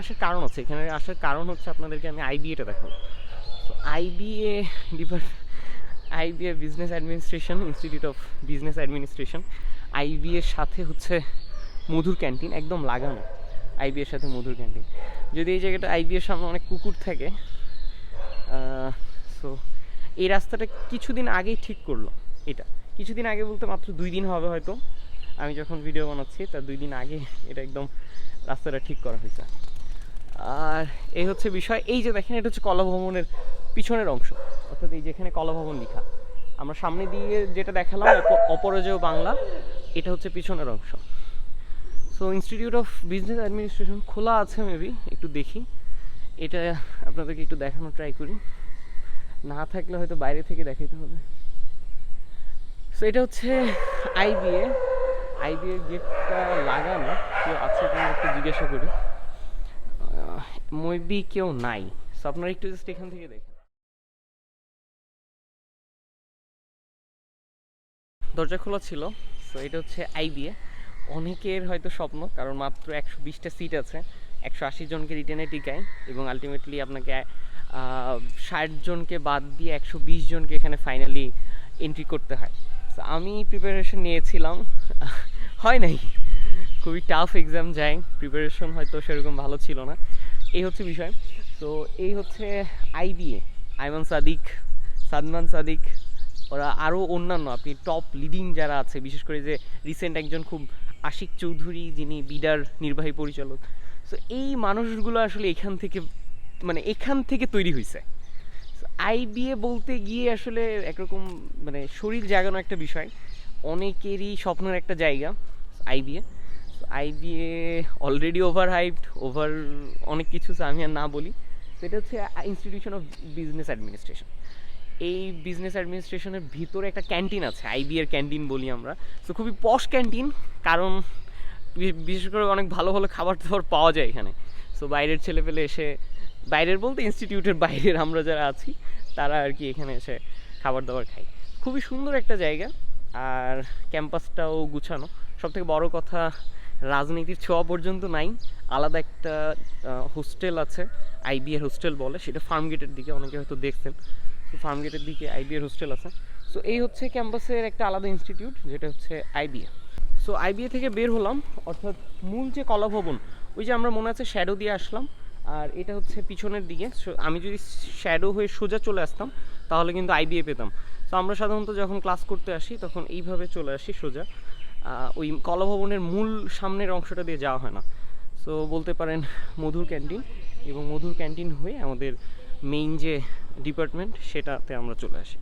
আসার কারণ আছে এখানে আসার কারণ হচ্ছে আপনাদেরকে আমি আইবিএটা দেখাবো। তো IBA depart IBA business administration institute of business administration আইবিএর সাথে হচ্ছে মধুর ক্যান্টিন, একদম লাগানো। আইবিএর সাথে মধুর ক্যান্টিন। যদি এই জায়গাটা আইবিএর সামনে অনেক কুকুর থাকে সো এই রাস্তাটা কিছুদিন আগেই ঠিক করল এটা। কিছুদিন আগে বলতে মাত্র দুই দিন হবে হয়তো। আমি যখন ভিডিও বানাচ্ছি তার দুই দিন আগে এটা একদম রাস্তাটা ঠিক করা হয়েছে। আর এই হচ্ছে বিষয়, এই যে দেখেন, এটা হচ্ছে কলা ভবনের পিছনের অংশ। অর্থাৎ এই যেখানে কলা ভবন লেখা। আমরা সামনে দিয়ে যেটা দেখালাম, অপ- অপরাজয় বাংলা, এটা হচ্ছে পিছনের অংশ। So institute of business administration খোলা আছে মেবি একটু দেখি। এটা আপনাদেরকে একটু দেখানোর ট্রাই করি। না থাকলে হয়তো বাইরে থেকে দেখাইতে হবে। সো এটা হচ্ছে আইবিএ আইবিএ গেটটা লাগানো কেউ আছে কিনা একটু জিজ্ঞাসা করি। মেবি কেউ নাই সো আপনারা একটু জাস্ট এখান থেকে দেখেন। দরজা খোলা ছিল সো এটা হচ্ছে আইবিএ। অনেকের হয়তো স্বপ্ন কারণ মাত্র একশো বিশটা সিট আছে একশো আশি জনকে রিটেনে টিকায় এবং আলটিমেটলি আপনাকে ষাট জনকে বাদ দিয়ে একশো বিশ জনকে এখানে ফাইনালি এন্ট্রি করতে হয়। So, আমি প্রিপারেশন নিয়েছিলাম। হয় নাই? খুবই টাফ এক্সাম যায় প্রিপারেশন হয়তো সেরকম ভালো ছিল না। এই হচ্ছে বিষয়। তো এই হচ্ছে আইবিএ, আইমান সাদিক, সাদমান সাদিক, ওরা আরও অন্যান্য, আপনি টপ লিডিং যারা আছে, বিশেষ করে যে রিসেন্ট একজন খুব আশিক চৌধুরী, যিনি বিডার নির্বাহী পরিচালক। সো এই মানুষগুলো আসলে এখান থেকে মানে এখান থেকে তৈরি হয়েছে আইবিএ বলতে গিয়ে আসলে একরকম মানে শরীর জাগানো একটা বিষয়। অনেকেরই স্বপ্নের একটা জায়গা, IBA. IBA already over hyped over অনেক কিছু আমি আর না বলি। তো এটা হচ্ছে ইনস্টিটিউশন অফ বিজনেস অ্যাডমিনিস্ট্রেশন এই বিজনেস অ্যাডমিনিস্ট্রেশনের ভিতরে একটা ক্যান্টিন আছে আইবি এর ক্যান্টিন বলি আমরা। তো খুবই পশ ক্যান্টিন কারণ বিশেষ করে অনেক ভালো ভালো খাবার দাবার পাওয়া যায় এখানে। সো বাইরের ছেলে পেলে এসে, বাইরের বলতে ইনস্টিটিউটের বাইরের আমরা যারা আছি, তারা আর কি এখানে এসে খাবার দাবার খাই খুবই সুন্দর একটা জায়গা, আর ক্যাম্পাসটাও গুছানো। সব থেকে বড় কথা রাজনীতির ছোঁয়া পর্যন্ত নাই। আলাদা একটা হোস্টেল আছে আইবিএর হোস্টেল বলে, সেটা ফার্ম গেটের দিকে অনেকে হয়তো দেখছেন। তো ফার্ম গেটের দিকে আইবিএর হোস্টেল আছে। সো এই হচ্ছে ক্যাম্পাসের একটা আলাদা ইনস্টিটিউট যেটা হচ্ছে আইবিএ সো আইবিএ থেকে বের হলাম, অর্থাৎ মূল যে কলা ভবন ওই যে আমরা মনে আছে শ্যাডো দিয়ে আসলাম, আর এটা হচ্ছে পিছনের দিকে। আমি যদি শ্যাডো হয়ে সোজা চলে আসতাম, তাহলে কিন্তু আইবিএ পেতাম। তো আমরা সাধারণত যখন ক্লাস করতে আসি, তখন এইভাবে চলে আসি সোজা। ওই কলাভবনের মূল সামনের অংশটা দিয়ে যাওয়া হয় না। সো বলতে পারেন মধুর ক্যান্টিন এবং মধুর ক্যান্টিন হয়ে আমাদের মেইন যে ডিপার্টমেন্ট সেটাতে আমরা চলে আসি।